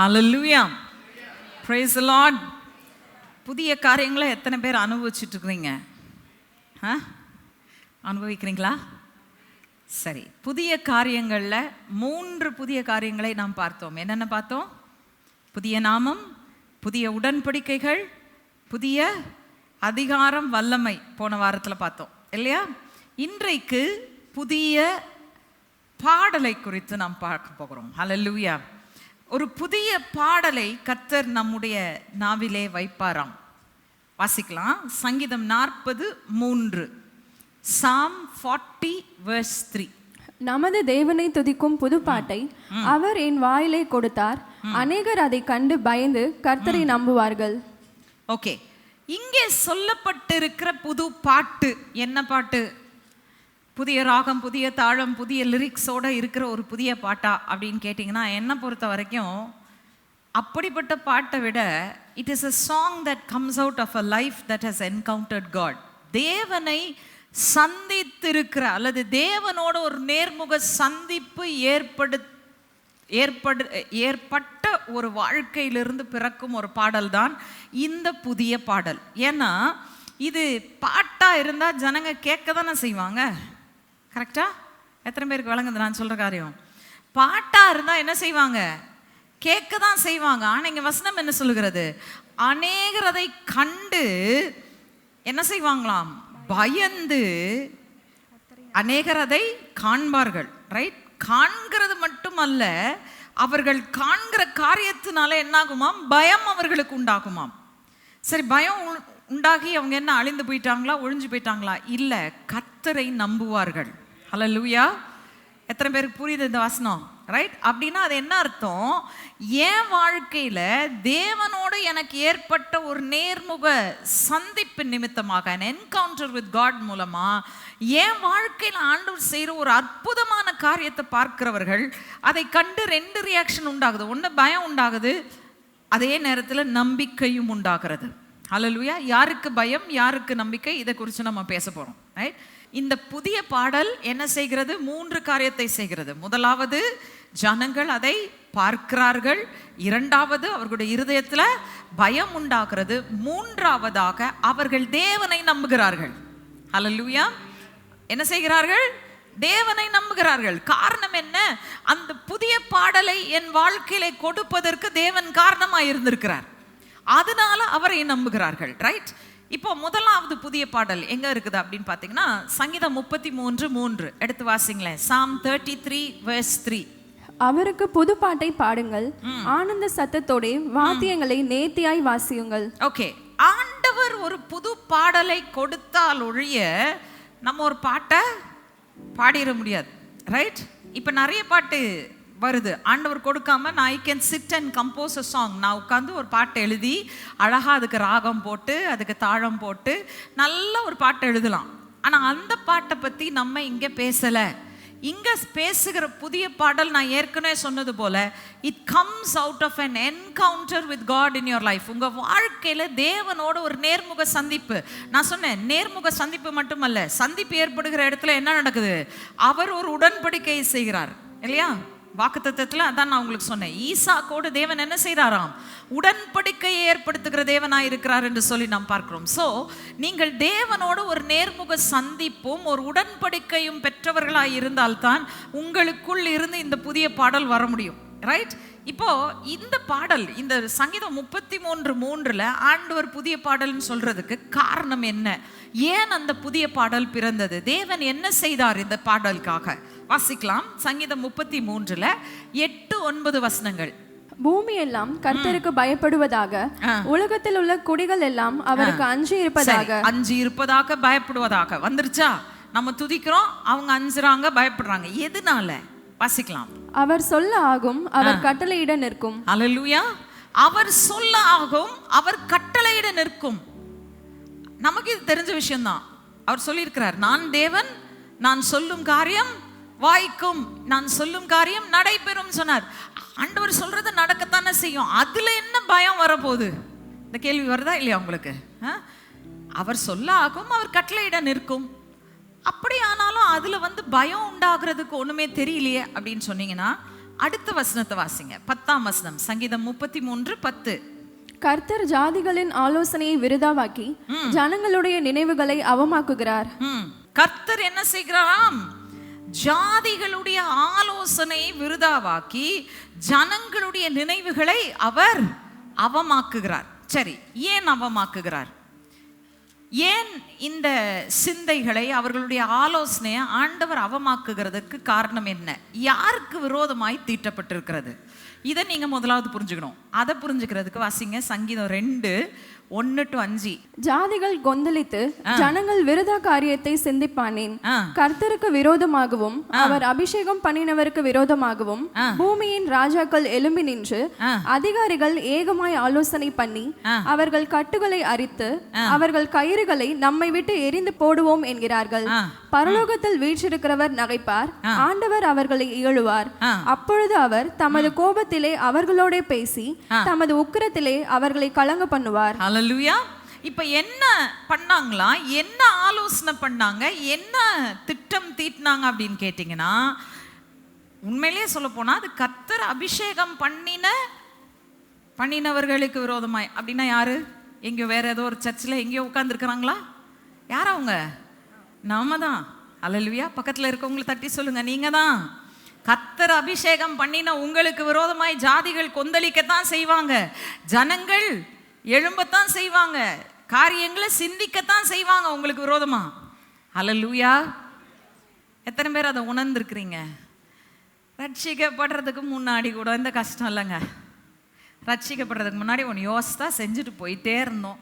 Hallelujah price the புதிய காரியங்களை எத்தனை பேர் அனுபவிச்சுட்டு இருக்கிறீங்க ஆ அனுபவிக்கிறீங்களா? சரி புதிய காரியங்களில் மூன்று புதிய காரியங்களை நாம் பார்த்தோம். என்னென்ன பார்த்தோம்? புதிய நாமம் புதிய உடன்படிக்கைகள் புதிய அதிகாரம் வல்லமை போன வாரத்தில் பார்த்தோம். இல்லையா? இன்றைக்கு புதிய பாடலை குறித்து நாம் பார்க்க போகிறோம். ஹalleluya ஒரு புதிய பாடலை கத்தர் நம்முடைய நாவிலே வைப்பாராம். வாசிக்கலாம். சங்கீதம் நாற்பது மூன்று. Psalm forty verse three. நமது தேவனை துதிக்கும் புதுப்பாட்டை அவர் என் வாயிலே கொடுத்தார். அநேகர் அதை கண்டு பயந்து கர்த்தரை நம்புவார்கள். ஓகே. இங்கே சொல்லப்பட்டிருக்கிற புது பாட்டு என்ன பாட்டு? புதிய ராகம் புதிய தாழம் புதிய லிரிக்ஸோடு இருக்கிற ஒரு புதிய பாட்டா அப்படின்னு கேட்டிங்கன்னா என்னை பொறுத்த வரைக்கும் அப்படிப்பட்ட பாட்டை விட it is a song that comes out of a life that has encountered God தேவனை சந்தித்திருக்கிற அல்லது தேவனோட ஒரு நேர்முக சந்திப்பு ஏற்படு ஏற்படு ஏற்பட்ட ஒரு வாழ்க்கையிலிருந்து பிறக்கும் ஒரு பாடல் தான் இந்த புதிய பாடல். ஏன்னா இது பாட்டாக இருந்தால் ஜனங்க கேட்க தானே செய்வாங்க. கரெக்டா? எத்தனை பேருக்கு வழங்குது நான் சொல்கிற காரியம்? பாட்டாக இருந்தால் என்ன செய்வாங்க? கேட்க தான் செய்வாங்க. ஆனால் இங்கே வசனம் என்ன சொல்லுகிறது? அநேகர் அதை கண்டு என்ன செய்வாங்களாம்? பயந்து அநேகர் அதை காண்பார்கள். ரைட் காண்கிறது மட்டுமல்ல அவர்கள் காண்கிற காரியத்தினால என்னாகுமாம்? பயம் அவர்களுக்கு உண்டாகுமாம். சரி பயம் உ- உண்டாகி அவங்க என்ன அழிந்து போயிட்டாங்களா? ஒழிஞ்சு போயிட்டாங்களா? இல்லை கத்தரை நம்புவார்கள். ஹலோ லூயா எத்தனை பேருக்கு புரியுது இந்த வசனம்? ரைட் அப்படின்னா அது என்ன அர்த்தம்? என் வாழ்க்கையில் தேவனோடு எனக்கு ஏற்பட்ட ஒரு நேர்முக சந்திப்பு நிமித்தமாக என்கவுண்டர் வித் காட் மூலமாக என் வாழ்க்கையில் ஆண்டவர் செய்கிற ஒரு அற்புதமான காரியத்தை பார்க்கிறவர்கள் அதை கண்டு ரெண்டு ரியாக்ஷன் உண்டாகுது. ஒன்று பயம் உண்டாகுது அதே நேரத்தில் நம்பிக்கையும் உண்டாகிறது. அலலுயா யாருக்கு பயம் யாருக்கு நம்பிக்கை இதை குறித்து நம்ம பேச போகிறோம் ரைட் இந்த புதிய பாடல் என்ன செய்கிறது? மூன்று காரியத்தை செய்கிறது. முதலாவது ஜனங்கள் அதை பார்க்கிறார்கள். இரண்டாவது அவர்களுடைய இருதயத்தில் பயம் உண்டாகிறது. மூன்றாவதாக அவர்கள் தேவனை நம்புகிறார்கள். ஹalleluya என்ன செய்கிறார்கள்? தேவனை நம்புகிறார்கள். காரணம் என்ன? அந்த புதிய பாடலை என் வாழ்க்கையில கொடுப்பதற்கு தேவன் காரணமாக இருந்திருக்கிறார் அதனால அவரை நம்புகிறார்கள். ரைட் இப்போ முதலாவது புதிய பாடல் எங்க இருக்குது அப்படின்னு பார்த்தீங்கன்னா சங்கீதம் முப்பத்தி மூன்று. மூன்று எடுத்து வாசிங்களேன். Psalm thirty three verse three அவருக்கு புதுப்பாட்டை பாடுங்கள். ஆனந்த சத்தத்தோடே வாத்தியங்களை நேர்த்தியாய் வாசியுங்கள். ஓகே ஆண்டவர் ஒரு புது பாடலை கொடுத்தால் ஒழிய நம்ம ஒரு பாட்டை பாடிட முடியாது. ரைட் இப்போ நிறைய பாட்டு வருது. ஆண்டவர் கொடுக்காம நான் I can sit and compose a song நான் உட்காந்து ஒரு பாட்டை எழுதி அழகாக அதுக்கு ராகம் போட்டு அதுக்கு தாழம் போட்டு நல்ல ஒரு பாட்டை எழுதலாம். ஆனால் அந்த பாட்டை பற்றி நம்ம இங்கே பேசலை. இங்கே பேசுகிற புதிய பாடல் நான் ஏற்கனவே சொன்னது போல it comes out of an encounter with God in your life உங்கள் வாழ்க்கையில் தேவனோட ஒரு நேர்முக சந்திப்பு. நான் சொன்னேன் நேர்முக சந்திப்பு மட்டுமல்ல சந்திப்பு ஏற்படுகிற இடத்துல என்ன நடக்குது? அவர் ஒரு உடன்படிக்கையை செய்கிறார். இல்லையா? வாக்குத்தத்தத்தில் அதான் நான் உங்களுக்கு சொன்னேன். ஈசாக்கோடு தேவன் என்ன செய்கிறாராம் உடன்படிக்கையை ஏற்படுத்துகிற தேவனாக இருக்கிறார் என்று சொல்லி நாம் பார்க்கிறோம். ஸோ நீங்கள் தேவனோடு ஒரு நேர்முக சந்திப்பும் ஒரு உடன்படிக்கையும் பெற்றவர்களாக இருந்தால்தான் உங்களுக்குள் இருந்து இந்த புதிய பாடல் வர முடியும். ரைட் இப்போ இந்த பாடல் இந்த சங்கீதம் முப்பத்தி மூன்று மூன்றுல ஆண்டவர் புதிய பாடல்னு சொல்றதுக்கு காரணம் என்ன? ஏன் அந்த புதிய பாடல் பிறந்தது? தேவன் என்ன செய்தார் இந்த பாடலுக்காக? வாசிக்கலாம். சங்கீதம் முப்பத்தி மூன்றுல எட்டு ஒன்பது வசனங்கள். பூமி எல்லாம் கர்த்தருக்கு பயப்படுவதாக உலகத்தில் உள்ள குடிகள் எல்லாம் அவருக்கு அஞ்சி இருப்பதாக. அஞ்சு இருப்பதாக பயப்படுவதாக. வந்துருச்சா? நம்ம துதிக்கிறோம் அவங்க அஞ்சுறாங்க பயப்படுறாங்க. எதனால? வாசிக்கலாம். அவர் சொல்ல ஆகும் அவர் கட்டளையிட நிற்கும். அல்லேலூயா அவர் சொல்ல ஆகும் அவர் கட்டளையிட நிற்கும். நமக்கு இது தெரிஞ்ச விஷயம்தான். அவர் சொல்லியிருக்கிறார் நான் தேவன் நான் சொல்லும் காரியம் வாய்க்கும் நான் சொல்லும் காரியம் நடைபெறும் சொன்னார். ஆண்டவர் சொல்றது நடக்கத்தானே செய்யும். அதுல என்ன பயம் வரப்போகுது? இந்த கேள்வி வருதா இல்லையா உங்களுக்கு? அவர் சொல்ல ஆகும் அவர் கட்டளையிட நிற்கும். அப்படி ஆனாலும் அதுல வந்து பயம் உண்டாகிறதுக்கு ஒண்ணுமே தெரியலையே அப்படின்னு சொன்னீங்கன்னா அடுத்த வசனத்தை வாசிங்க. பத்தாம் வசனம் சங்கீதம் முப்பத்தி மூன்று பத்து. கர்த்தர் ஜாதிகளின் ஆலோசனையை விருதாவாக்கி ஜனங்களுடைய நினைவுகளை அவமாக்குகிறார். கர்த்தர் என்ன செய்கிறாராம்? ஜாதிகளுடைய ஆலோசனை விருதாவாக்கி ஜனங்களுடைய நினைவுகளை அவர் அவமாக்குகிறார். சரி ஏன் அவமாக்குகிறார்? ஏன் இந்த சிந்தைகளை அவர்களுடைய ஆலோசனையை ஆண்டவர் அவமாக்குகிறதுக்கு காரணம் என்ன? யாருக்கு விரோதமாய் தீட்டப்பட்டிருக்கிறது? இதை நீங்கள் முதலாவது புரிஞ்சுக்கணும். அதை புரிஞ்சுக்கிறதுக்கு வாசிங்க சங்கீதம் ரெண்டு ஒன்னு டு அஞ்சு ஜாதிகள் கொந்தளித்து ஜனங்கள் விருதா காரியத்தை சிந்திப்பானேன். கர்த்தருக்கு விரோதமாகவும் அவர் அபிஷேகம் பண்ணினவருக்கு விரோதமாகவும் பூமியின் ராஜாக்கள் எழும்பி நின்று. அதிகாரிகள் ஏகமாய் ஆலோசனை பண்ணி. அவர்கள் கட்டுகளை அரித்து அவர்கள் கயிறுகளை நம்மை விட்டு எரிந்து போடுவோம் என்கிறார்கள். பரலோகத்தில் வீற்றிருக்கிறவர் நகைப்பார் ஆண்டவர் அவர்களை இகழுவார். அப்பொழுது அவர் தமது கோபத்திலே அவர்களோட பேசி தமது உக்கிரத்திலே அவர்களை கலங்க பண்ணுவார். ஹalleluya. இப்போ என்ன பண்ணாங்களா? என்ன ஆலோசனை பண்ணாங்க? என்ன திட்டம் தீட்டினாங்க அப்படின்னு கேட்டிங்கன்னா உண்மையிலேயே சொல்ல போனா அது கர்த்தர் அபிஷேகம் பண்ணின பண்ணினவர்களுக்கு விரோதமாய். அப்படின்னா யாரு? எங்கேயோ வேற ஏதோ ஒரு சர்ச்சில் எங்கேயோ உட்காந்துருக்குறாங்களா யார் அவங்க? நாம தான் அலலுவியா பக்கத்தில் இருக்கவங்களை தட்டி சொல்லுங்க. நீங்கள் தான் கத்தர் அபிஷேகம் பண்ணின உங்களுக்கு விரோதமாய் ஜாதிகள் கொந்தளிக்கத்தான் செய்வாங்க. ஜனங்கள் எழும்பத்தான் செய்வாங்க. காரியங்களை சிந்திக்கத்தான் செய்வாங்க உங்களுக்கு விரோதமா. அலலூயா எத்தனை பேர் அதை உணர்ந்துருக்குறீங்க? ரட்சிக்கப்படுறதுக்கு முன்னாடி கூட இந்த கஷ்டம் இல்லைங்க. ரட்சிக்கப்படுறதுக்கு முன்னாடி ஒன்று யோசித்தா செஞ்சுட்டு போயிட்டே இருந்தோம்.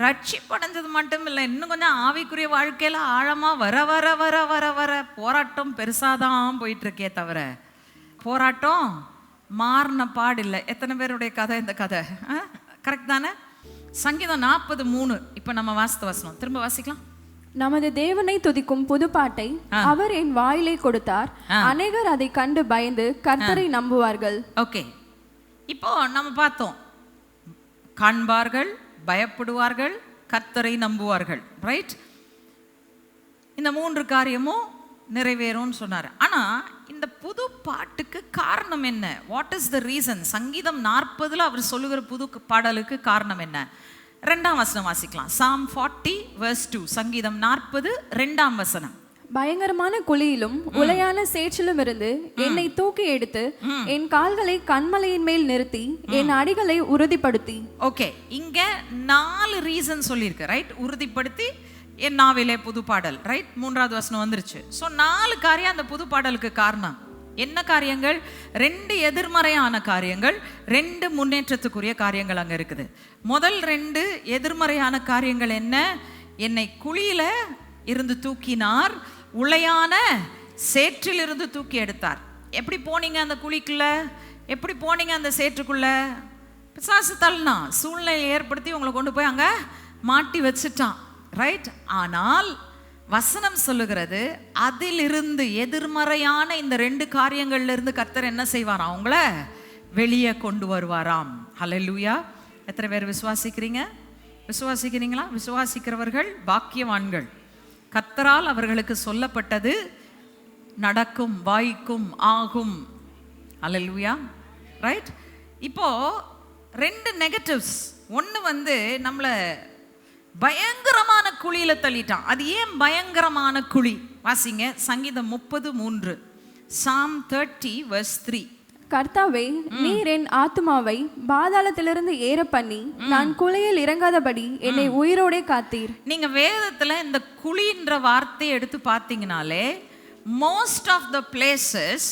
ரட்சிப்படைஞ்சது மட்டும் இல்லை இன்னும் கொஞ்சம் ஆவிக்குரிய வாழ்க்கையில் ஆழமாக வர வர வர வர வர போராட்டம் பெருசாக தான் போயிட்டுருக்கே தவிர போராட்டம் மாறின பாடில்லை. எத்தனை பேருடைய கதை இந்த கதை? கரெக்ட் தானே? சங்கீதம் நாற்பது மூணு. இப்போ நம்ம வாசித்த வசனம் திரும்ப வாசிக்கலாம். நமது தேவனை துதிக்கும் புதுப்பாட்டை அவர் என் வாயிலை கொடுத்தார். அநேகர் அதை கண்டு பயந்து கர்த்தரை நம்புவார்கள். ஓகே. இப்போ நம்ம பார்த்தோம். காண்பார்கள் பயப்படுவார்கள் கர்த்தரை நம்புவார்கள். ரைட் இந்த மூன்று காரியமும் நிறைவேறும்னு சொன்னார். ஆனால் இந்த புது பாட்டுக்கு காரணம் என்ன? வாட் இஸ் த ரீசன் சங்கீதம் நாற்பதில் அவர் சொல்லுகிற புது பாடலுக்கு காரணம் என்ன? ரெண்டாம் வசனம் வாசிக்கலாம். சாம் ஃபார்ட்டி வேர்ஸ் டூ சங்கீதம் நாற்பது ரெண்டாம் வசனம். பயங்கரமான குழியிலும் உளையான சேற்றிலும் இருந்து என்னை தூக்கி எடுத்து என் கால்களை கண்மலையின் மேல் நிறுத்தி என் அடிகளை உறுதிப்படுத்தி. ஓகே இங்க நாலு ரீசன் சொல்லியிருக்கு ரைட் உறுதிப்படுத்தி என் நாவிலே புது பாடல் ரைட் மூன்றாவது வசனம் வந்துருச்சு. ஸோ நாலு காரியம் அந்த புது பாடலுக்கு காரணம். என்ன காரியங்கள்? ரெண்டு எதிர்மறையான காரியங்கள் ரெண்டு முன்னேற்றத்துக்குரிய காரியங்கள் அங்க இருக்குது. முதல் ரெண்டு எதிர்மறையான காரியங்கள் என்ன? என்னை குழியில இருந்து தூக்கினார் உளையான சேற்றிலிருந்து தூக்கி எடுத்தார். எப்படி போனீங்க அந்த குழிக்குள்ள? எப்படி போனீங்க அந்த சேற்றுக்குள்ள? பிசாசு தள்ளினா சூழ்நிலையை ஏற்படுத்தி உங்களை கொண்டு போய் அங்கே மாட்டி வச்சுட்டான். ரைட் ஆனால் வசனம் சொல்லுகிறது அதிலிருந்து எதிர்மறையான இந்த ரெண்டு காரியங்கள்லேருந்து கர்த்தர் என்ன செய்வாராம் அவங்கள வெளியே கொண்டு வருவாராம். ஹalleluya எத்தனை பேர் விசுவாசிக்கிறீங்க? விசுவாசிக்கிறீங்களா? விசுவாசிக்கிறவர்கள் பாக்கியவான்கள். கத்தரால் அவர்களுக்கு சொல்லப்பட்டது நடக்கும் வாய்க்கும் ஆகும். அலல்வியா ரைட் இப்போ ரெண்டு நெகட்டிவ்ஸ் ஒன்று வந்து நம்மளை பயங்கரமான குழியில் தள்ளிட்டான். அது ஏன் பயங்கரமான குழி? வாசிங்க சங்கீதம் முப்பது மூன்று. சாம் தேர்ட்டி வர்ஸ் த்ரீ கர்த்தாவே நீர் என் ஆத்துமாவை பாதாளத்திலிருந்து ஏற பண்ணி நான் குலையில் இறங்காதபடி என்னை உயிரோடே காத்தீர். நீங்க வேதத்துல இந்த குழின்ற வார்த்தையை எடுத்து பார்த்தீங்கனாலே மோஸ்ட் ஆஃப் த பிளேசஸ்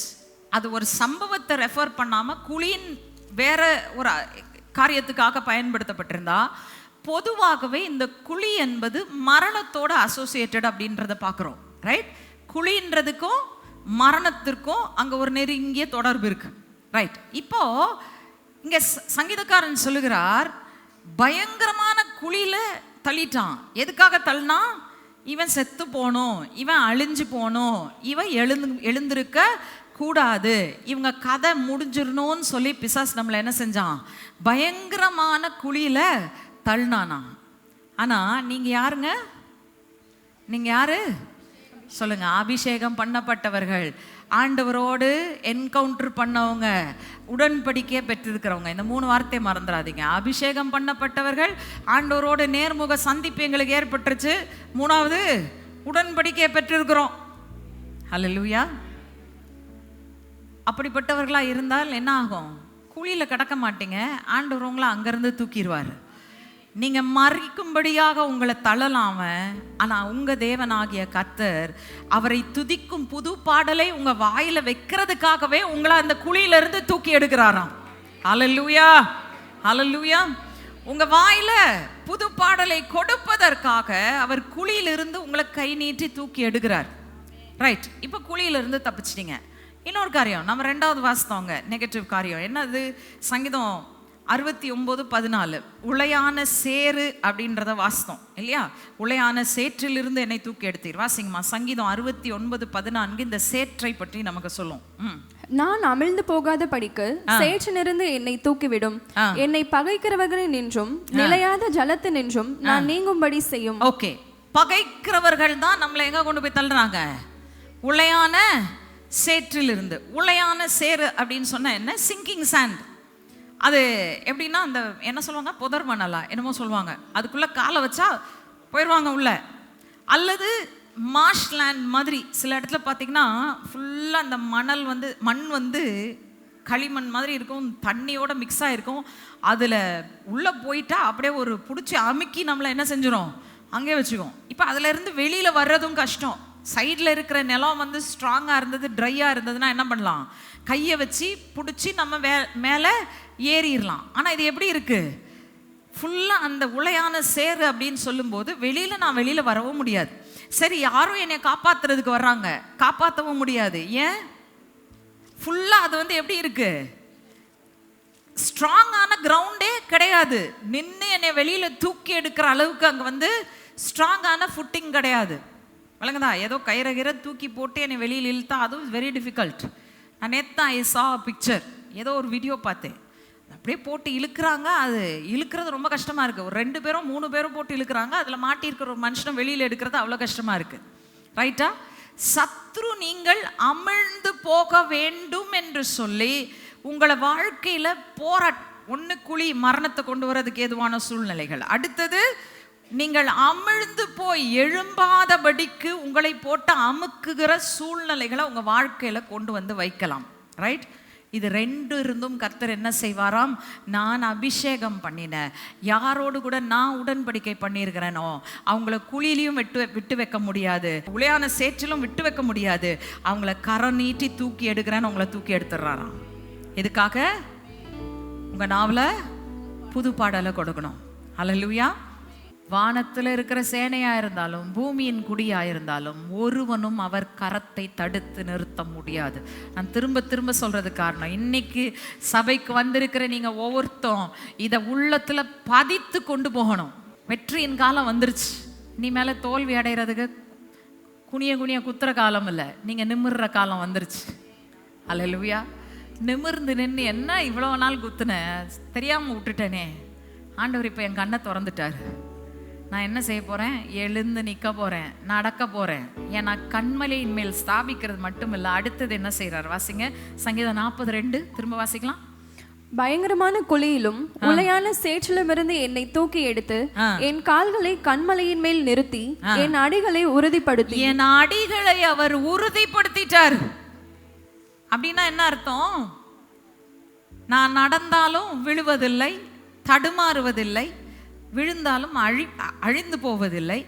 அது ஒரு சம்பவத்தை ரெஃபர் பண்ணாம குழியின் வேற ஒரு காரியத்துக்காக பயன்படுத்தப்பட்டிருந்தா பொதுவாகவே இந்த குழி என்பது மரணத்தோட அசோசியேட்டட் அப்படின்றத பார்க்குறோம் ரைட் குழின்றதுக்கும் மரணத்திற்கும் அங்க ஒரு நெருங்கிய தொடர்பு இருக்கு. ரைட் இப்போ இங்க சங்கீதக்காரன் சொல்லுகிறார் பயங்கரமான குழியில தள்ளிட்டான். எதுக்காக தள்ளினா இவன் செத்து போகணும் இவன் அழிஞ்சு போகணும் இவன் எழுந்து எழுந்திருக்க கூடாது. இவங்க கதை முடிஞ்சிடணும்னு சொல்லி பிசாஸ் நம்மளை என்ன செஞ்சான்? பயங்கரமான குழியில தள்ளினானா. ஆனால் நீங்கள் யாருங்க? நீங்கள் யாரு? சொல்லுங்க. அபிஷேகம் பண்ணப்பட்டவர்கள். ஆண்டவரோடு என்கவுண்டர் பண்ணவங்க உடன்படிக்கையை பெற்றிருக்கிறவங்க. இந்த மூணு வார்த்தையை மறந்துடாதீங்க. அபிஷேகம் பண்ணப்பட்டவர்கள் ஆண்டவரோடு நேர்முக சந்திப்பு எங்களுக்கு ஏற்பட்டுருச்சு. மூணாவது உடன்படிக்கையை பெற்றிருக்கிறோம். லுவியா அப்படிப்பட்டவர்களாக இருந்தால் என்ன ஆகும்? குழியில் கிடக்க மாட்டீங்க. ஆண்டவர் உங்களை அங்கேருந்து தூக்கிடுவார். நீங்க மறிக்கும்படியாக உங்களை தள்ளலாம் அவன். ஆனா உங்க தேவனாகிய கத்தர் அவரை துதிக்கும் புது பாடலை உங்க வாயில வைக்கிறதுக்காகவே உங்களை அந்த குழியிலிருந்து தூக்கி எடுக்கிறாராம். அலல்லூயா அலல்லூயா உங்க வாயில புது பாடலை கொடுப்பதற்காக அவர் குழியிலிருந்து உங்களை கை நீட்டி தூக்கி எடுக்கிறார். ரைட் இப்போ குழியிலிருந்து தப்பிச்சிட்டீங்க. இன்னொரு காரியம். நம்ம ரெண்டாவது வாசித்தவங்க நெகட்டிவ் காரியம். என்னது? சங்கீதம் அறுபத்தி ஒம்பது பதினாலு. உளையான சேரு அப்படின்றத வாசித்தோம் இல்லையா? உளையான சேற்றிலிருந்து என்னை தூக்கி எடுத்தீர். வாசிங்கம்மா சங்கீதம் அறுபத்தி ஒன்பது பதினான்கு இந்த சேற்றை பற்றி நமக்கு சொல்லும். நான் அமிழ்ந்து போகாத படிக்கு சேற்றிலிருந்து என்னை தூக்கிவிடும். என்னை பகைக்கிறவர்களை நின்றும் நிலையாத ஜலத்து நின்றும் நான் நீங்கும்படி செய்யும். ஓகே. பகைக்கிறவர்கள் தான் நம்மளை எங்க கொண்டு போய் தள்ளுறாங்க? உளையான சேற்றிலிருந்து. உளையான சேறு அப்படின்னு சொன்னா என்ன? சிங்கிங் சாண்ட் அது எப்படின்னா அந்த என்ன சொல்லுவாங்க? புதர் மணலா என்னமோ சொல்லுவாங்க. அதுக்குள்ளே காலை வச்சா போயிடுவாங்க உள்ள. அல்லது மார்ஷ் லேண்ட் மாதிரி சில இடத்துல பார்த்தீங்கன்னா ஃபுல்லாக அந்த மணல் வந்து மண் வந்து களிமண் மாதிரி இருக்கும் தண்ணியோட மிக்ஸ் ஆகிருக்கும் அதில் உள்ளே போயிட்டா அப்படியே ஒரு பிடிச்சி அமுக்கி நம்மளை என்ன செஞ்சிடும் அங்கே வச்சுக்கோம். இப்போ அதிலேருந்து வெளியில் வர்றதும் கஷ்டம். சைடில் இருக்கிற நிலம் வந்து ஸ்ட்ராங்காக இருந்தது ட்ரையாக இருந்ததுன்னா என்ன பண்ணலாம்? கையை வச்சு பிடிச்சி நம்ம வே மேலே ஏறிடலாம் ஆனால் இது எப்படி இருக்குது ஃபுல்லாக அந்த உளையான சேரு அப்படின்னு சொல்லும்போது வெளியில் நான் வெளியில் வரவும் முடியாது. சரி யாரும் என்னை காப்பாற்றுறதுக்கு வர்றாங்க? காப்பாற்றவும் முடியாது. ஏன்? ஃபுல்லாக அது வந்து எப்படி இருக்குது ஸ்ட்ராங்கான கிரவுண்டே கிடையாது. நின்று என்னை வெளியில் தூக்கி எடுக்கிற அளவுக்கு அங்கே வந்து ஸ்ட்ராங்கான ஃபுட்டிங் கிடையாது. விளங்குதா? ஏதோ கயிறை கயிறை தூக்கி போட்டு என்னை வெளியில் இழுத்தா அதுவும் வெரி டிஃபிகல்ட் நான் நேற்று தான் ஐ சா பிக்சர் ஏதோ ஒரு வீடியோ பார்த்தேன். அப்படியே போட்டு இழுக்கிறாங்க. அது இழுக்கிறது ரொம்ப கஷ்டமாக இருக்குது ஒரு ரெண்டு பேரும் மூணு பேரும் போட்டு இழுக்கிறாங்க. அதில் மாட்டியிருக்கிற ஒரு மனுஷனை வெளியில் எடுக்கிறது அவ்வளோ கஷ்டமாக இருக்குது ரைட்டா சத்ரு நீங்கள் அமிழ்ந்து போக வேண்டும் என்று சொல்லி உங்களை வாழ்க்கையில் போராட் ஒன்று குழி மரணத்தை கொண்டு வரதுக்கு ஏதுவான சூழ்நிலைகள். அடுத்தது நீங்கள் அமிழ்ந்து போய் எழும்பாதபடிக்கு உங்களை போட்டு அமுக்குகிற சூழ்நிலைகளை உங்கள் வாழ்க்கையில் கொண்டு வந்து வைக்கலாம். ரைட் இது ரெண்டு இருந்தும் கர்த்தர் என்ன செய்வாராம்? நான் அபிஷேகம் பண்ணினேன் யாரோடு கூட நான் உடன்படிக்கை பண்ணியிருக்கிறேனோ அவங்கள குழியிலையும் விட்டு விட்டு வைக்க முடியாது. உளையான சேற்றிலும் விட்டு வைக்க முடியாது. அவங்கள கரம் நீட்டி தூக்கி எடுக்கிறேன்னு உங்களை தூக்கி எடுத்துடுறாராம். எதுக்காக? உங்கள் நாவில் புது பாடலை கொடுக்கணும். ஹalleluya வானத்தில் இருக்கிற சேனையா இருந்தாலும் பூமியின் குடியா இருந்தாலும் ஒருவனும் அவர் கரத்தை தடுத்து நிறுத்த முடியாது. நான் திரும்ப திரும்ப சொல்றது காரணம் இன்னைக்கு சபைக்கு வந்திருக்கிற நீங்க ஒவ்வொருத்தரும் இதை உள்ளத்துல பதித்து கொண்டு போகணும். வெற்றியின் காலம் வந்துருச்சு. நீ மேலே தோல்வி அடைகிறதுக்கு குனிய குனிய குத்துற காலம் இல்லை. நீங்கள் நிமிர்ற காலம் வந்துருச்சு. லுவியா நிமிர்ந்து நின்று என்ன இவ்வளோ நாள் குத்துனேன் தெரியாமல் விட்டுட்டேனே. ஆண்டவர் இப்போ என் கண்ணை திறந்துட்டாரு. நான் என்ன செய்ய போறேன்? எழுந்து நிற்க போறேன். நடக்க போறேன். ஏன்னா கண்மலையின் மேல் ஸ்தாபிக்கிறது மட்டும் இல்லை அடுத்தது என்ன செய்றார்? வாசிங்க. சங்கீதம் நாற்பது ரெண்டு திரும்ப வாசிக்கலாம். பயங்கரமான குழியிலும் உளையான சேற்றிலுமிருந்து என்னை தூக்கி எடுத்து. என் கால்களை கண்மலையின் மேல் நிறுத்தி என் அடிகளை உறுதிப்படுத்தி. என் அடிகளை அவர் உறுதிப்படுத்திட்டார். அப்படின்னா என்ன அர்த்தம்? நான் நடந்தாலும் விழுவதில்லை தடுமாறுவதில்லை விழுந்தாலும் அழி அழிந்து போவதில்லை.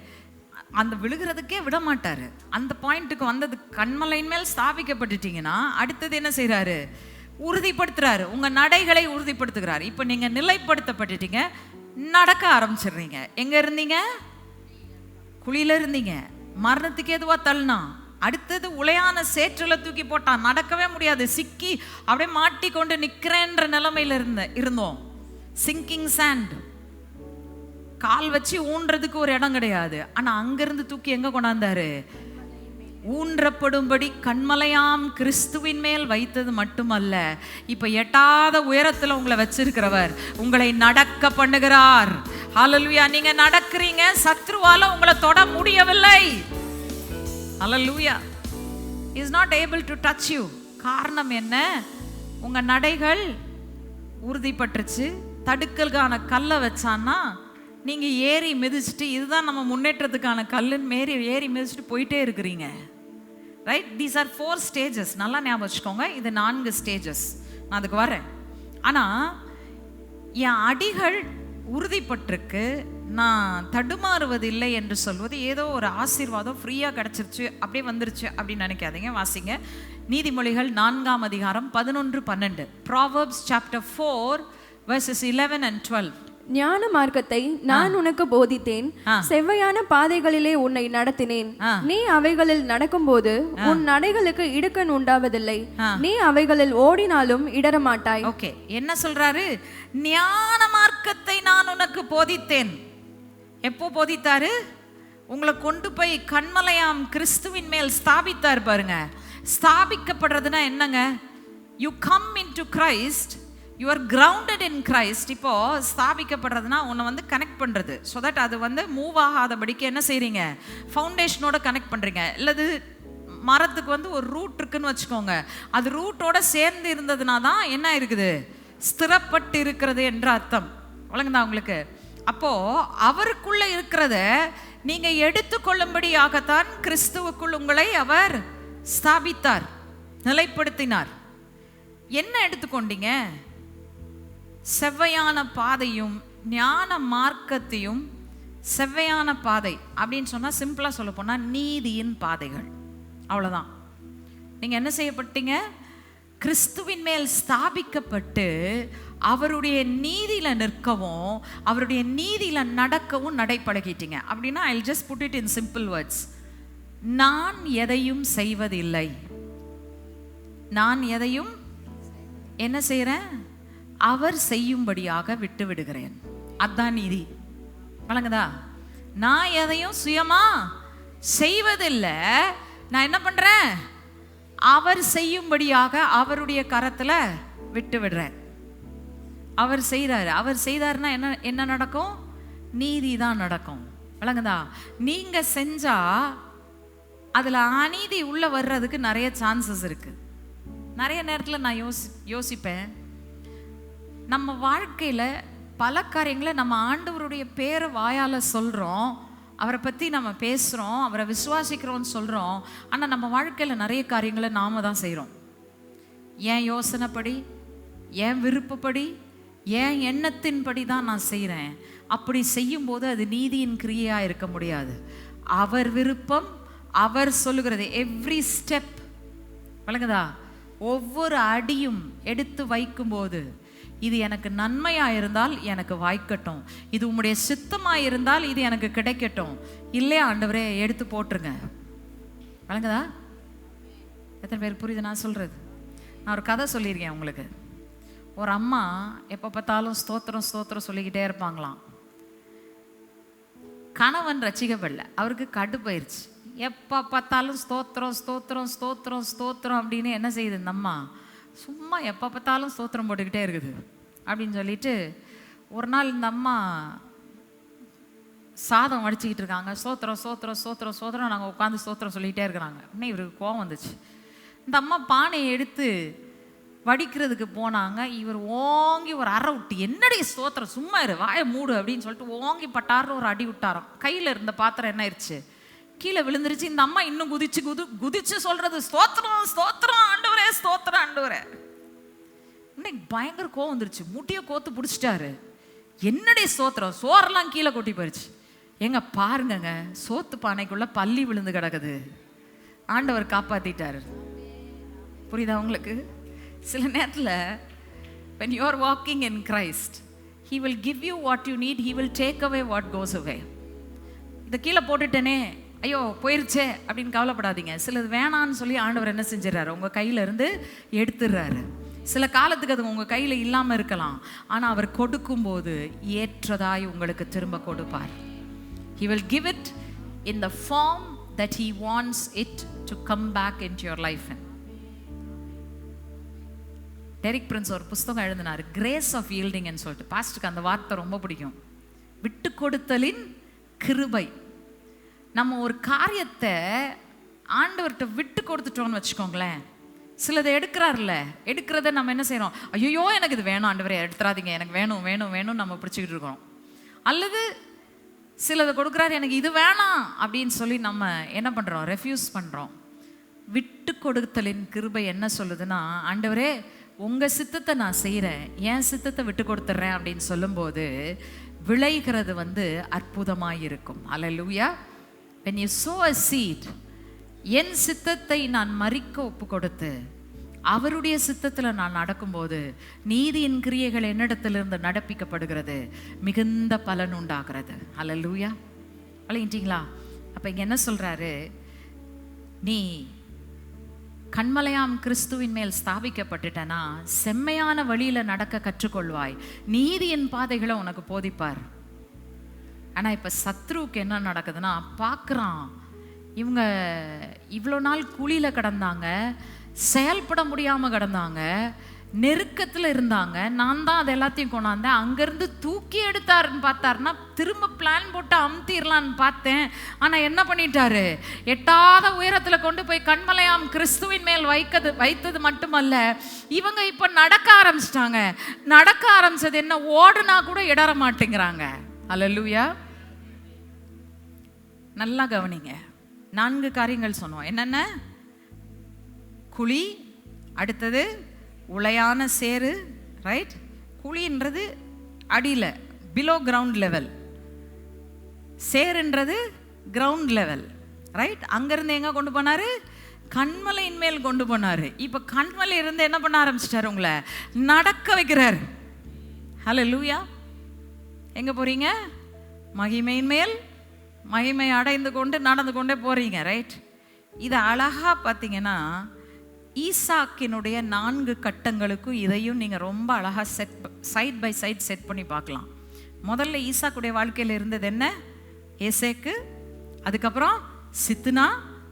அந்த விழுகிறதுக்கே விட மாட்டார் அந்த பாயிண்ட்டுக்கு வந்தது கண்மலையின் மேல் ஸ்தாபிக்கப்பட்டுட்டீங்கன்னா அடுத்தது என்ன செய்கிறாரு உறுதிப்படுத்துகிறாரு உங்கள் நடைகளை உறுதிப்படுத்துகிறார். இப்போ நீங்கள் நிலைப்படுத்தப்பட்டுட்டீங்க. நடக்க ஆரம்பிச்சிடுறீங்க. எங்கே இருந்தீங்க? குழியில இருந்தீங்க. மரணத்துக்கு எதுவா தள்ளினா? அடுத்தது உளையான சேற்றில் தூக்கி போட்டான் நடக்கவே முடியாது. சிக்கி அப்படியே மாட்டிக்கொண்டு நிற்கிறேன்ற நிலைமையில் இருந்த இருந்தோம். சிங்கிங் சாண்ட் கால் வச்சு ஊன்றதுக்கு ஒரு இடம் கிடையாது. ஆனா அங்கிருந்து தூக்கி எங்க கொண்டாந்தாரு? ஊன்றப்படும்படி கண்மலையாம் கிறிஸ்துவின் மேல் வைத்தது மட்டுமல்ல இப்ப எட்டாத உயரத்துல உங்களை வச்சிருக்கிறவர் உங்களை நடக்க பண்ணுகிறார். ஹalleluya நீங்க நடக்கிறீங்க சத்ருவால உங்களை தொட முடியவில்லை. Hallelujah is not able to touch you காரணம் என்ன? உங்க நடைகள் உறுதிப்பட்டுருச்சு. தடுக்கலுக்கான கல்லை வச்சான்னா நீங்கள் ஏறி மிதிச்சுட்டு இதுதான் நம்ம முன்னேற்றத்துக்கான கல்லுன்னு மேரி ஏறி மிதிச்சுட்டு போயிட்டே இருக்கிறீங்க. Right these are four stages நல்லா ஞாபகம் வச்சுக்கோங்க. இது நான்கு ஸ்டேஜஸ் நான் அதுக்கு வரேன். ஆனால் என் அடிகள் உறுதிப்பட்டிருக்கு. நான் தடுமாறுவதில்லை என்று சொல்வது ஏதோ ஒரு ஆசீர்வாதம் ஃப்ரீயாக கிடச்சிருச்சு அப்படியே வந்துருச்சு அப்படின்னு நினைக்காதீங்க வாசிங்க. நீதிமொழிகள் நான்காம் அதிகாரம் பதினொன்று பன்னெண்டு. Proverbs chapter four verses eleven and twelve ஞான மார்க்கத்தை நான் உனக்கு போதித்தேன். செவ்வையான பாதைகளிலே உன்னை நடத்தினேன். நீ அவைகளில் நடக்கும்போது உன் நடைகளுக்கு இடுக்கண் உண்டாவதில்லை. நீ அவைகளில் ஓடினாலும் இடரமாட்டாய் ஓகே. என்ன சொல்றாரு? ஞான மார்க்கத்தை நான் உனக்கு போதித்தேன். எப்போ போதித்தாரு? உங்களை கொண்டு போய் கண்மலையாம் கிறிஸ்துவின் மேல் ஸ்தாபித்தார் பாருங்க. ஸ்தாபிக்கப்படுறதுனா என்னங்க? You come into Christ you're grounded in Christ இப்போ ஸ்தாபிக்கப்படுறதுனா உன்னை வந்து கனெக்ட் பண்ணுறது ஸோ தட் அது வந்து மூவ் ஆகாதபடிக்கு என்ன செய்கிறீங்க ஃபவுண்டேஷனோட கனெக்ட் பண்ணுறீங்க இல்லது மரத்துக்கு வந்து ஒரு ரூட் இருக்குன்னு வச்சுக்கோங்க. அது ரூட்டோட சேர்ந்து இருந்ததுனா தான் என்ன இருக்குது? ஸ்திரப்பட்டு இருக்கிறது என்ற அர்த்தம். வழங்குதா உங்களுக்கு? அப்போது அவருக்குள்ளே இருக்கிறத நீங்கள் எடுத்துக்கொள்ளும்படியாகத்தான் கிறிஸ்துவுக்குள் உங்களை அவர் ஸ்தாபித்தார். நிலைப்படுத்தினார். என்ன எடுத்துக்கொண்டீங்க? செவ்வையான பாதையும் ஞான மார்க்கத்தையும் செவ்வையான பாதை அப்படின்னு சொன்னால் சிம்பிளாக சொல்ல போனால் நீதியின் பாதைகள். அவ்வளோதான் நீங்கள் என்ன செய்யப்பட்டீங்க? கிறிஸ்துவின் மேல் ஸ்தாபிக்கப்பட்டு அவருடைய நீதியில் நிற்கவும் அவருடைய நீதியில் நடக்கவும் நடைப்பழகிட்டீங்க அப்படின்னா I just put it in simple words நான் எதையும் செய்வதில்லை. நான் எதையும் என்ன செய்கிறேன் அவர் செய்யும்படியாக விட்டு விடுகிறேன் அதான் நீதி. வழங்குதா? நான் எதையும் சுயமா செய்வதில்லை. நான் என்ன பண்றேன்? அவர் செய்யும்படியாக அவருடைய கரத்துல விட்டு விடுறேன் அவர் செய்கிறாரு அவர் செய்தாருன்னா என்ன என்ன நடக்கும்? நீதி தான் நடக்கும். விளங்குதா நீங்க செஞ்சா அதில் அநீதி உள்ள வர்றதுக்கு நிறைய சான்சஸ் இருக்கு. நிறைய நேரத்தில் நான் யோசி யோசிப்பேன். நம்ம வாழ்க்கையில் பல காரியங்களை நம்ம ஆண்டவருடைய பேரை வாயால் சொல்கிறோம் அவரை பற்றி நம்ம பேசுகிறோம் அவரை விசுவாசிக்கிறோம்னு சொல்கிறோம் ஆனால் நம்ம வாழ்க்கையில் நிறைய காரியங்களை நாம தான் செய்கிறோம் ஏன் யோசனைப்படி? ஏன் விருப்பப்படி? ஏன் எண்ணத்தின்படி தான் நான் செய்கிறேன் அப்படி செய்யும்போது அது நீதியின் கிரியையாக இருக்க முடியாது. அவர் விருப்பம் அவர் சொல்லுகிறது. எவ்ரி ஸ்டெப் விளங்குதா? ஒவ்வொரு அடியும் எடுத்து வைக்கும்போது இது எனக்கு நன்மையா இருந்தால் எனக்கு வாய்க்கட்டும். இது உம்முடைய சித்தமா இருந்தால் இது எனக்கு கிடைக்கட்டும். இல்லையா ஆண்டவரே? எடுத்து போட்டுருங்க. வழங்குதா? எத்தனை பேர் புரியுது நான் சொல்றது? நான் ஒரு கதை சொல்லியிருக்கேன் உங்களுக்கு. ஒரு அம்மா எப்போ பார்த்தாலும் ஸ்தோத்திரம் ஸ்தோத்திரம் சொல்லிக்கிட்டே இருப்பாங்களாம். கணவன் ரசிக்கப்படல அவருக்கு கடுப்பாயிருச்சு எப்போ பார்த்தாலும் ஸ்தோத்திரம் ஸ்தோத்திரம் ஸ்தோத்திரம் ஸ்தோத்திரம் அப்படின்னு என்ன செய்யுது இந்த அம்மா? சும்மா எப்போ பார்த்தாலும் சோத்திரம் போட்டுக்கிட்டே இருக்குது அப்படின்னு சொல்லிட்டு ஒரு நாள் இந்த அம்மா சாதம் வடிச்சிக்கிட்டு இருக்காங்க. சோத்திரம் சோத்திரம் சோத்திரம் சோத்திரம். நாங்கள் உட்காந்து சோத்திரம் சொல்லிகிட்டே இருக்கிறாங்க. உடனே இவருக்கு கோவம் வந்துச்சு. இந்த அம்மா பானையை எடுத்து வடிக்கிறதுக்கு போனாங்க. இவர் ஓங்கி ஒரு அறை விட்டு என்னடி சோத்திரம்? சும்மா இரு வாயை மூடு அப்படின்னு சொல்லிட்டு ஓங்கி பட்டார்னு ஒரு அடி விட்டாராம். கையில் இருந்த பாத்திரம் என்ன ஆயிடுச்சு கீழே விழுந்துருச்சு. இந்த அம்மா இன்னும் குதிச்சு குது குதிச்சு சொல்றது ஸ்தோத்திரம் ஸ்தோத்திரம் ஆண்டவரே ஸ்தோத்திரம் ஆண்டவரே. இன்னைக்கு பயங்கர கோவம் வந்துருச்சு. முட்டியை கோத்து பிடிச்சிட்டாரு. என்னடி ஸ்தோத்திரம்? சோறெல்லாம் கீழே கொட்டி போயிடுச்சு ஏங்க பாருங்கங்க சோத்து பானைக்குள்ள பள்ளி விழுந்து கிடக்குது. ஆண்டவர் காப்பாத்திட்டாரு. புரியுதா உங்களுக்கு? சில நேரத்தில் when you are walking in he will give you what you need he will will take away what goes இதை கீழே போட்டுட்டேனே. ஐயோ போயிருச்சே அப்படின்னு கவலைப்படாதீங்க. சிலது வேணான்னு சொல்லி ஆண்டவர் என்ன செஞ்சிடறாரு? உங்கள் கையிலேருந்து எடுத்துடுறாரு. சில காலத்துக்கு அது உங்கள் கையில் இல்லாமல் இருக்கலாம். ஆனால் அவர் கொடுக்கும்போது ஏற்றதாய் உங்களுக்கு திரும்ப கொடுப்பார். He will give it in the form that he wants it to come back in your life Derek Prince ஒரு புஸ்தகம் எழுதினார். கிரேஸ் ஆஃப் ஈல்டிங்னு சொல்லிட்டு. பாஸ்ட்டுக்கு அந்த வார்த்தை ரொம்ப பிடிக்கும். விட்டு கொடுத்தலின் கிருபை. நம்ம ஒரு காரியத்தை ஆண்டவர்கிட்ட விட்டு கொடுத்துட்டோம்னு வச்சுக்கோங்களேன். சிலதை எடுக்கிறாருல்ல எடுக்கிறத நம்ம என்ன செய்கிறோம் ஐயோ எனக்கு இது வேணும் ஆண்டவரே எடுத்துறாதீங்க எனக்கு வேணும் வேணும் வேணும் நம்ம பிடிச்சிக்கிட்டு இருக்கிறோம் அல்லது சிலதை கொடுக்குறாரு எனக்கு இது வேணாம் அப்படின்னு சொல்லி நம்ம என்ன பண்ணுறோம் ரெஃப்யூஸ் பண்ணுறோம் விட்டு கொடுத்தலின் கிருபை என்ன சொல்லுதுன்னா ஆண்டவரே உங்கள் சித்தத்தை நான் செய்கிறேன் என் சித்தத்தை விட்டு கொடுத்துட்றேன் அப்படின்னு சொல்லும்போது விளைகிறது வந்து அற்புதமாக இருக்கும் hallelujah when you sow a seed என் சித்தத்தை நான் மறிக்க ஒப்பு கொடுத்து அவருடைய சித்தத்தில் நான் நடக்கும்போது நீதியின் கிரியைகள் என்னிடத்திலிருந்து நடப்பிக்கப்படுகிறது மிகுந்த பலன் உண்டாகிறது. அல்லேலூயா அழையிட்டீங்களா அப்போ இங்கே என்ன சொல்கிறாரு நீ கண்மலையாம் கிறிஸ்துவின் மேல் ஸ்தாபிக்கப்பட்டுட்டனா செம்மையான வழியில் நடக்க கற்றுக்கொள்வாய். நீதியின் பாதைகளை உனக்கு போதிப்பார். ஆனால் இப்போ சத்ருவுக்கு என்ன நடக்குதுன்னா பார்க்குறான் இவங்க இவ்வளோ நாள் குழியில் கிடந்தாங்க செயல்பட முடியாமல் கிடந்தாங்க நெருக்கத்தில் இருந்தாங்க. நான் தான் அது எல்லாத்தையும் கொண்டாந்தேன். அங்கேருந்து தூக்கி எடுத்தாருன்னு பார்த்தாருன்னா திரும்ப பிளான் போட்டு அமுத்திடலான்னு பார்த்தேன். ஆனால் என்ன பண்ணிட்டாரு? எட்டாத உயரத்தில் கொண்டு போய் கண்மலையாம் கிறிஸ்துவின் மேல் வைக்கிறது வைத்தது மட்டுமல்ல இவங்க இப்போ நடக்க ஆரம்பிச்சிட்டாங்க. நடக்க ஆரம்பிச்சது என்ன ஓடுனா கூட இடற மாட்டேங்கிறாங்க அல்லேலூயா நல்லா கவனிங்க. நான்கு காரியங்கள் சொன்னோம். என்னென்ன? குழி அடுத்தது உளையான சேரு ரைட் குழின்றது அடியில் பிலோ கிரவுண்ட் லெவல் சேருன்றது கிரவுண்ட் லெவல் ரைட் அங்கேருந்து எங்கே கொண்டு போனாரு? கண்மலையின் மேல் கொண்டு போனாரு. இப்போ கண்மலை இருந்து என்ன பண்ண ஆரம்பிச்சிட்டாரு உங்களை? நடக்க வைக்கிறார். ஹலோ லூயா எங்கே போகிறீங்க மகிமையின் மேல் மகிமை அடைந்து கொண்டு நடந்து கொண்டே போகிறீங்க ரைட் இது அழகாக பார்த்தீங்கன்னா ஈசாக்கினுடைய நான்கு கட்டங்களுக்கும் இதையும் நீங்கள் ரொம்ப அழகாக set side by side set பண்ணி பார்க்கலாம். முதல்ல ஈசாக்குடைய வாழ்க்கையில் இருந்தது என்ன? ஏசேக்கு அதுக்கப்புறம் சித்துனா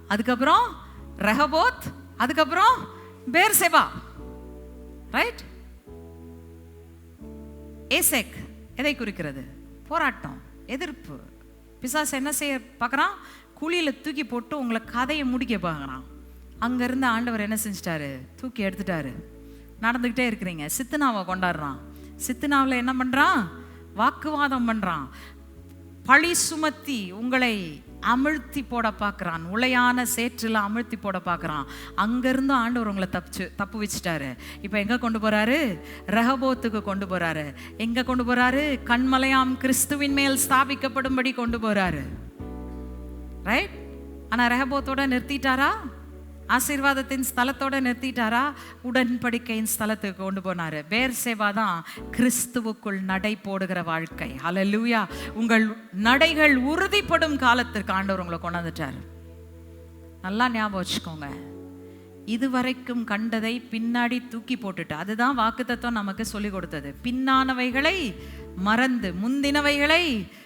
அதுக்கப்புறம் ரெஹபோத் அதுக்கப்புறம் பேர்செபா ரைட் ஏசேக் எதை குறிக்கிறது? போராட்டம் எதிர்ப்பு. பிசாசு என்ன செய்ய பார்க்குறான்? குழியில் தூக்கி போட்டு உங்களை கதையை முடிக்க பார்க்குறான். அங்கேருந்து ஆண்டவர் என்ன செஞ்சிட்டாரு? தூக்கி எடுத்துட்டாரு. நடந்துக்கிட்டே இருக்கிறீங்க. சித்துனாவை கொண்டாடுறான். சித்துனாவில் என்ன பண்ணுறான் வாக்குவாதம் பண்ணுறான் பழி சுமத்தி உங்களை அமிழ்த்தி போட பார்க்குறான். உளையான சேற்றில் அமிழ்த்தி போட பார்க்குறான். அங்கேருந்து ஆண்டவர் உங்களை தப்பிச்சு தப்பு வச்சுட்டாரு. இப்போ எங்கே கொண்டு போகிறாரு ரஹபோத்துக்கு கொண்டு போகிறாரு எங்கே கொண்டு போகிறாரு கண்மலையாம் கிறிஸ்துவின் மேல் ஸ்தாபிக்கப்படும்படி கொண்டு போகிறாரு ரைட் ஆனால் ரகபோத்தோட நிறுத்திட்டாரா? ஆசீர்வாதத்தின் ஸ்தலத்தோடு நிறுத்திட்டாரா? உடன்படிக்கையின் ஸ்தலத்துக்கு கொண்டு போனார். பேர் சேவா தான் கிறிஸ்துவுக்குள் நடை போடுகிற வாழ்க்கை. ஹalleluya உங்கள் நடைகள் உறுதிப்படும் காலத்திற்கு ஆண்டவர் உங்களை கொண்டாந்துட்டார். நல்லா ஞாபகம் வச்சுக்கோங்க. இதுவரைக்கும் கண்டதை பின்னாடி தூக்கி போட்டுட்டு அதுதான் வாக்குத்தத்தம் நமக்கு சொல்லி கொடுத்தது. பின்னானவைகளை மறந்து முந்தினவைகளை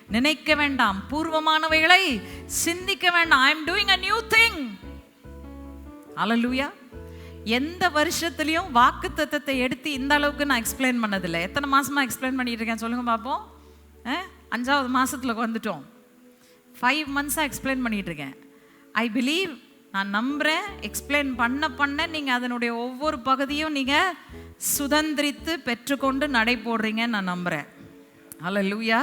நினைக்க வேண்டாம். பூர்வமானவைகளை சிந்திக்க வேண்டாம். I am doing a new thing hallelujah எந்த வருஷத்துலேயும் வாக்கு தத்துவத்தை எடுத்து இந்த அளவுக்கு நான் எக்ஸ்பிளைன் பண்ணதில்லை. எத்தனை மாதமாக எக்ஸ்பிளைன் பண்ணிட்டு இருக்கேன் சொல்லுங்க பார்ப்போம் அஞ்சாவது மாதத்தில் வந்துட்டோம். ஃபைவ் மந்த்ஸாக எக்ஸ்பிளைன் பண்ணிகிட்டு இருக்கேன் ஐ பிலீவ் நான் நம்புறேன். எக்ஸ்பிளைன் பண்ண பண்ண நீங்கள் அதனுடைய ஒவ்வொரு பகுதியும் நீங்கள் சுதந்திரித்து பெற்றுக்கொண்டு நடை போடுறீங்கன்னு நான் நம்புகிறேன் அல்ல லூயா